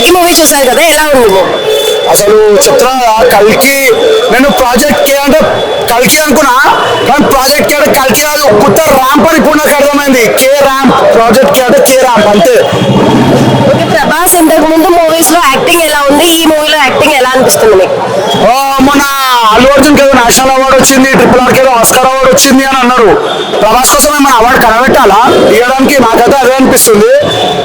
కల్కి మూవీ చూసారు కదా ఎలా ఉంది? అసలు చెప్తున్నా కదా, కల్కి నేను ప్రాజెక్ట్ కే అంటే కల్కి అనుకున్నా కానీ ప్రాజెక్ట్ కే అంటే కల్కి కాదు కొత్త ర్యాంప్ అని ఇప్పుడు నాకు అర్థమైంది. కే ర్యాంప్ ప్రాజెక్ట్ కే అంటే కే ర్యాంప్ అంతే. ప్రభాస్ ఇంతకు ముందు మూవీస్లో యాక్టింగ్ ఎలా ఉంది? ఈ మూవీలో యాక్టింగ్ ఎలా అనిపిస్తుంది మీకు? మొన్న అల్లు అర్జున్ ఏదో నేషనల్ అవార్డు వచ్చింది ట్రిపుల్ ఆర్కి ఏదో ఆస్కార్ అవార్డు వచ్చింది అని అన్నారు. ప్రభాస్ కోసం ఏమైనా అవార్డు కనబెట్టాలా? ఇవ్వడానికి నాకైతే అదే అనిపిస్తుంది.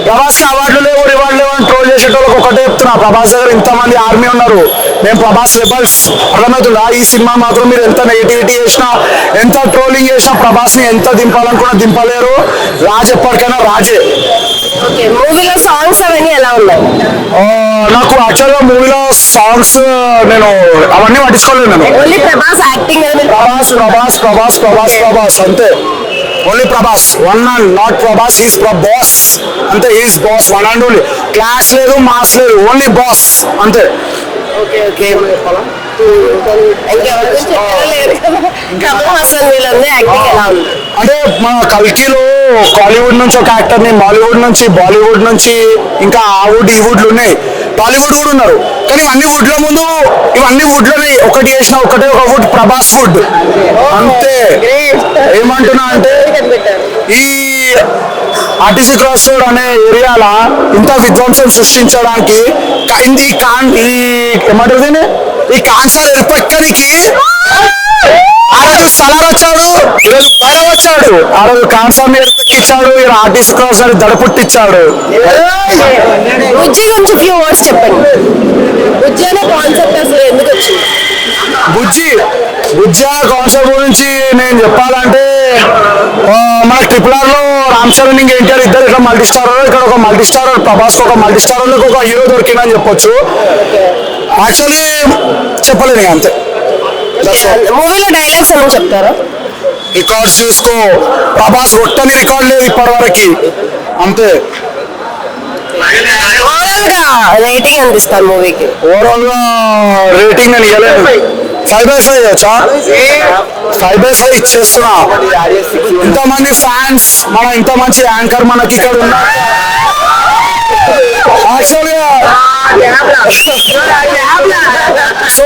ప్రభాస్కి అవార్డులు లేవు రివార్డు లేవు అని ట్రోల్ చేసేటోళ్ళకి ఒకటే చెప్తున్నా ప్రభాస్ దగ్గర ఇంతమంది ఆర్మీ ఉన్నారు. మేము ప్రభాస్ రెబల్స్ అర్థమవుతుందా? ఈ సినిమా మాత్రం మీరు ఎంత నెగిటివిటీ చేసినా ఎంత ట్రోలింగ్ చేసినా ప్రభాస్ని ఎంత దింపాలనుకున్నా దింపలేరు. రాజ్ ఎప్పటికైనా రాజే. ఓకే మూవీలో సాంగ్స్ అవన్నీ ఎలా ఉన్నాయి? నాకు యాక్చువల్గా మూవీలో సాంగ్స్ నేను అవన్నీ పట్టించుకోలేదు నేను. ప్రభాస్ యాక్టింగ్ ప్రభాస్ ప్రభాస్ ప్రభాస్ ప్రభాస్ ప్రభాస్ అంతే. Only Prabhas one and not Prabhas he's boss అంతే he's boss one and only class లేదు మాస్ లేదు ఓన్లీ బాస్ అంతే. ఓకే ఉంది అంటే మన కల్కిలో కాలీవుడ్ నుంచి ఒక యాక్టర్ని మాలీవుడ్ నుంచి బాలీవుడ్ నుంచి ఇంకా ఆ వుడ్ ఈ వుడ్లు ఉన్నాయి. టాలీవుడ్ కూడా ఉన్నారు. కానీ ఇవన్నీ వుడ్ల ముందు ఇవన్నీ వుడ్లని ఒకటి చేసిన ఒకటే ఒక వుడ్ ప్రభాస్ ఫుడ్. అంతే. ఏమంటున్నా అంటే ఈ ఆర్టీసీ క్రాస్ రోడ్ అనే ఏరియాల ఇంత విధ్వంసం సృష్టించడానికి ఈ కాన్ ఈ ఏమంటారు దీన్ని? ఈ కాన్సర్ ఎరుపెక్కనికి ఆ రోజు సలార్ వచ్చాడు ఈరోజు వచ్చాడు ఆ రోజు కాన్సర్ని ఎరుపెక్కిచ్చాడు ఈ ఆర్టీసీ క్రాస్ అని దడపుట్టిచ్చాడు బుజ్జి గురించి ఫ్యూ వర్డ్స్ చెప్పండి. బుజ్జి అనే కాన్సెప్ట్ అసలు ఎందుకు వచ్చింది? బుజ్జి బుజ్జా కాన్సెప్ట్ గురించి నేను చెప్పాలంటే మన ట్రిపుల్ ఆర్లో రామ్ చరణ్ ఇంకా ఎన్టీఆర్ ఇద్దరు ఇట్లా మల్టీ స్టార్ ఇక్కడ ఒక మల్టీ స్టార్ ప్రభాస్ ఒక మల్టీ స్టార్ ఒక హీరో దొరికిందని చెప్పొచ్చు. యాక్చువల్లీ చెప్పలేదు అంతే. మూవీలో డైలాగ్స్ ఏమైనా చెప్తారా? రికార్డ్స్ చూసుకో. ప్రభాస్ ఒట్టని రికార్డ్ లేదు ఇప్పటి వరకు అంతే రేటింగ్ ఎంత ఇస్తారు మూవీకి. ఓవరాల్గా రేటింగ్ నేను ఇవ్వలేదు ఫైవ్ బై ఫైవ్ వచ్చా? ఫైవ్ బై ఫైవ్ ఇచ్చేస్తున్నా. ఇంతమంది ఫ్యాన్స్ మన ఇంత మంచి యాంకర్ మనకి ఇక్కడ యాక్చువల్గా సో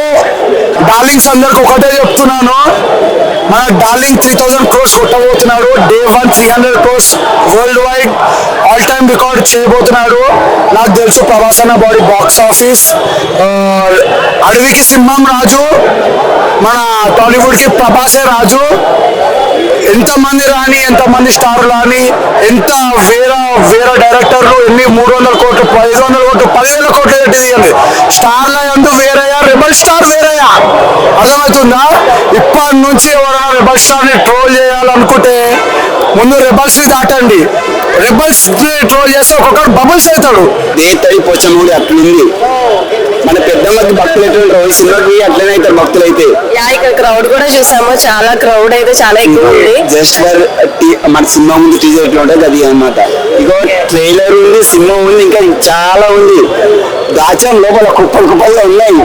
డార్లింగ్స్ అందరికి ఒకటే చెప్తున్నాను. మన darling three thousand crores కొట్టబోతున్నాడు. Day one three hundred crores world wide all time record చేయబోతున్నాడు. నాకు తెలుసు ప్రభాస్ అన్న బాడీ బాక్స్ ఆఫీస్ అడవికి సింహం రాజు. మన టాలీవుడ్కి ప్రభాసే రాజు. ఎంతమంది రాని ఎంతమంది స్టార్లు రాని ఎంత వేరే వేరే డైరెక్టర్లు ఎన్ని మూడు వందల కోట్లు ఐదు వందల కోట్లు పదివేల కోట్లు పెట్టి తీయండి. స్టార్ల ఎందు వేరయ్యా రెబల్ స్టార్ వేరే అర్థమవుతుందా? ఇప్పటి నుంచి ఎవరైనా రెబల్ స్టార్ని ట్రోల్ చేయాలనుకుంటే ముందు రెబల్స్ని దాటండి. రెబల్స్ని ట్రోల్ చేస్తే ఒక్కొక్కరు బబుల్స్ అవుతాడు. దేత్తడి పోచమ్మడి అట్లుంది. మన పెద్దమ్మకి భక్తులు ఎట్లుంటారు ఈ సినిమాకి అట్లనే అవుతారు భక్తులు అయితే ఇక్కడ క్రౌడ్ కూడా చూసాము. చాలా క్రౌడ్ అయితే చాలా ఎక్కువ ఉంది. జస్ట్ ఫర్ మన సినిమా ముందు టీజర్ ఎట్లా ఉంటుంది అది అన్నమాట. ఇగో ట్రైలర్ ఉంది సినిమా ఉంది ఇంకా చాలా ఉంది. దాచాం లోపల కుప్పలు కుప్పలుగా ఉన్నాయి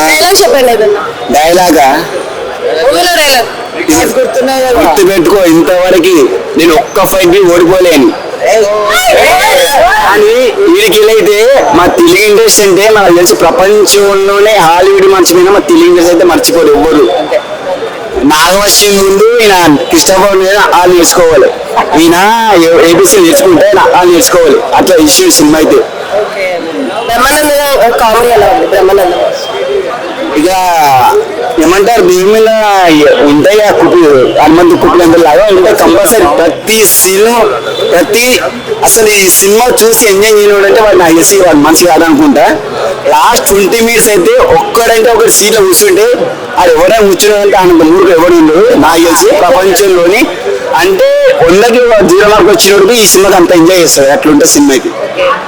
డైలాగ్ చెప్పండి ఏదన్నా డైలాగా మూవీలో డైలాగ్ గుర్తు పెట్టుకో ఇంతవరకు నేను ఒక్క ఫైట్ బి ఓడిపోలేను కానీ వీడికి అయితే మా తెలుగు ఇండస్ట్రీ అంటే మనకు తెలిసి ప్రపంచంలోనే హాలీవుడ్ మనిషి మీద మా తెలుగు ఇండస్ట్రీ అయితే మర్చిపోరు ఎవ్వరు నాగవశ్యం ముందు ఈయన క్రిస్టఫర్ మీద వాళ్ళు నేర్చుకోవాలి ఈయన ఏబిసి నేర్చుకుంటే వాళ్ళు నేర్చుకోవాలి అట్లా ఇష్యూ సినిమా అయితే బ్రహ్మానంద కామెడీ ఎలా ఉంది? బ్రహ్మానందం ఇక ఏమంటారు దీని మీద ఉంటాయి ఆ కుట్లు హనుమంతు కుట్లు ఎంత లాగా ఉంటాయి. కంపల్సరీ ప్రతి సినిమా ప్రతి అసలు ఈ సినిమా చూసి ఎంజాయ్ చేయడం అంటే వాడు నాకు తెలిసి వాడు మనిషి కాదనుకుంటా. లాస్ట్ ట్వంటీ మినిట్స్ అయితే ఒక్కడంటే ఒకటి సీట్లో కూర్చుంటే అది ఎవరైనా కూర్చున్నాడంటే ఆయన మూడుకు ఎవరు ఉండరు నాకు తెలిసి ప్రపంచంలోని. అంటే వందకి జీరో మార్క్ వచ్చినప్పుడు ఈ సినిమాకి అంత ఎంజాయ్ చేస్తాడు. అట్లుంటే సినిమాకి.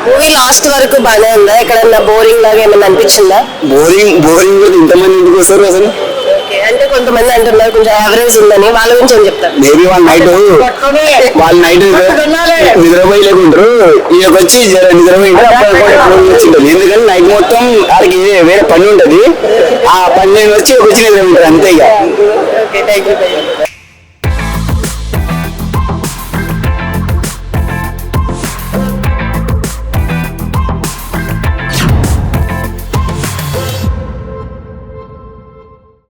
మూవీ లాస్ట్ వరకు బాగానే ఉందా? ఎక్కడన్నా బోరింగ్ లాగా ఏమైనా అనిపించిందా? బోరింగ్ బోరింగ్ ఇంతమంది ఎందుకు వస్తారు అసలు? అంటే కొంతమంది అంటున్నారు కొంచెం యావరేజ్ ఉందని. వాళ్ళ గురించి ఏం చెప్తారు? మేబీ వాళ్ళ నైట్ వాళ్ళ నైట్ నిద్రపోయి లేకుంటారు ఈయనకి వచ్చి జర నిద్రపోయి వచ్చింటారు ఎందుకంటే నైట్ మొత్తం వాళ్ళకి వేరే పని ఉంటది. ఆ పని వచ్చి వచ్చి నిద్రపోయింటారు అంతే ఇక.